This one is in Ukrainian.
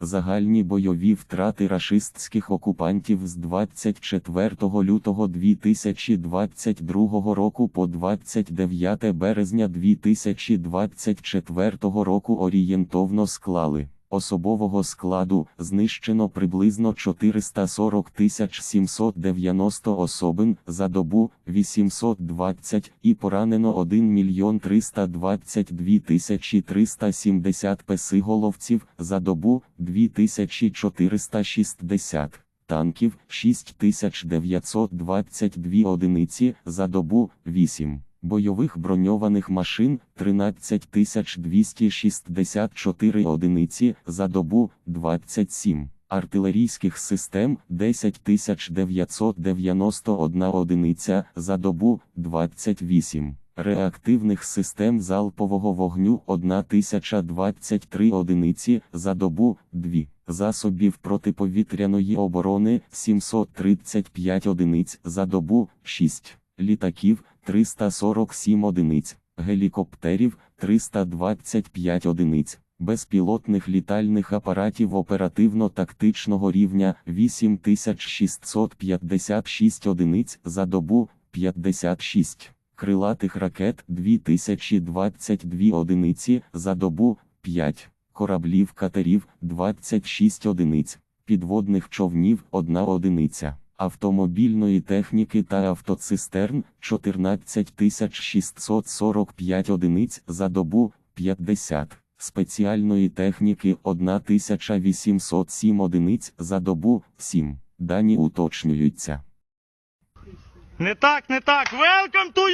Загальні бойові втрати рашистських окупантів з 24 лютого 2022 року по 29 березня 2024 року орієнтовно склали. Особового складу знищено приблизно 440 790 особин за добу 820 і поранено 1 мільйон 322 370 песиголовців за добу 2460 танків 6922 одиниці за добу 8 бойових броньованих машин 13264 одиниці за добу 27, артилерійських систем 10991 одиниця за добу 28, реактивних систем залпового вогню 1023 одиниці за добу 2. Засобів протиповітряної оборони 735 одиниць за добу 6, літаків 347 одиниць, гелікоптерів 325 одиниць, безпілотних літальних апаратів оперативно-тактичного рівня 8656 одиниць за добу 56, крилатих ракет 2022 одиниці за добу 5, кораблів катерів 26 одиниць, підводних човнів 1 одиниця автомобільної техніки та автоцистерн 14645 одиниць за добу 50, спеціальної техніки 1807 одиниць за добу 7. Дані уточнюються. Не так, не так. Welcome to